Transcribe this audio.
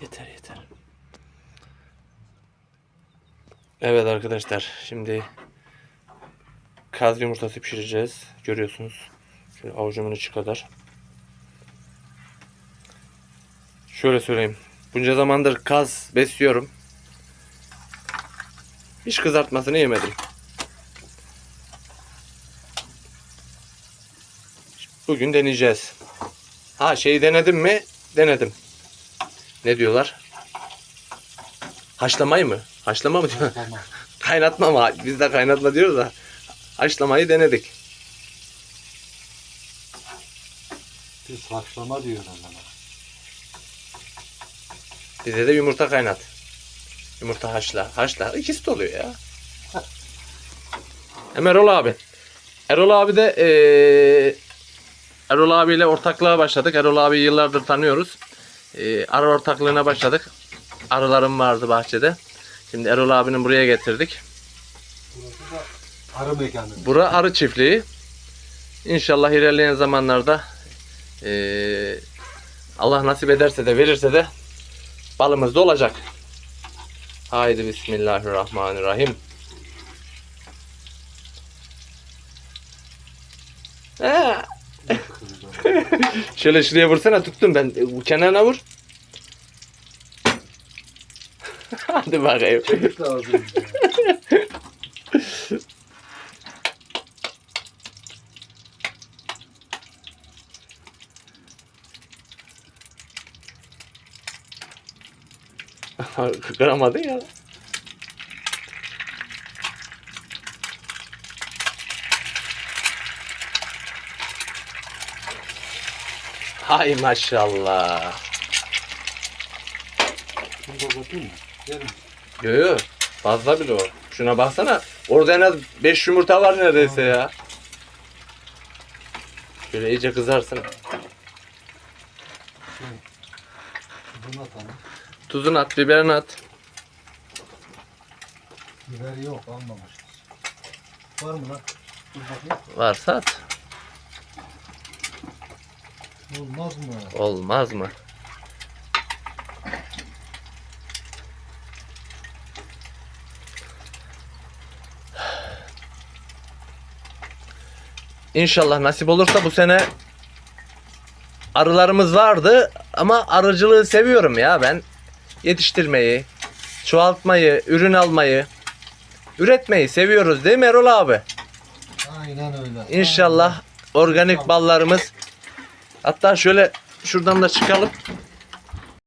Yeter yeter. Evet arkadaşlar şimdi kaz yumurtası pişireceğiz. Görüyorsunuz. Şöyle avucumun içi kadar. Şöyle söyleyeyim. Bunca zamandır kaz besliyorum. Hiç kızartmasını yemedim. Bugün deneyeceğiz. Ha şeyi denedim mi? Denedim. Ne diyorlar? Haşlamayı mı? Haşlama mı diyor? Kaynatma mı? Biz de kaynatma diyoruz da. Haşlamayı denedik. Biz haşlama diyoruz ona. Bize de yumurta kaynat. Yumurta haşla. Haşla. İkisi de oluyor ya. Hem Erol abi. Erol abi de eee Erol abiyle ortaklığa başladık. Erol abi yıllardır tanıyoruz. Eee arı ortaklığına başladık. Arılarım vardı bahçede. Şimdi Erol abinin buraya getirdik. Burası da arı mekanı. Bura arı çiftliği. İnşallah ilerleyen zamanlarda eee, Allah nasip ederse de verirse de balımız da olacak. Haydi Bismillahirrahmanirrahim. Ha, Şöyle şuraya vursana tuttum ben. E, kenarına vur. Hadi bakayım. Çocuk lazım. Kıramadın ya. Hay maşallah. Bunu da mı? Gelin. Yo yo. Fazla bile o. Şuna baksana. Orada en az 5 yumurta var neredeyse ya. Şöyle iyice kızarsın. Bunu atalım. Tuzunu at, biberini at. Biber yok almamışız. Var mı lan? Dur bakayım. Varsa at. Olmaz mı? Olmaz mı? İnşallah nasip olursa bu sene arılarımız vardı ama arıcılığı seviyorum ya ben. Yetiştirmeyi, çoğaltmayı, ürün almayı, üretmeyi seviyoruz değil mi Erol abi? Aynen öyle. İnşallah organik ballarımız hatta şöyle şuradan da çıkalım.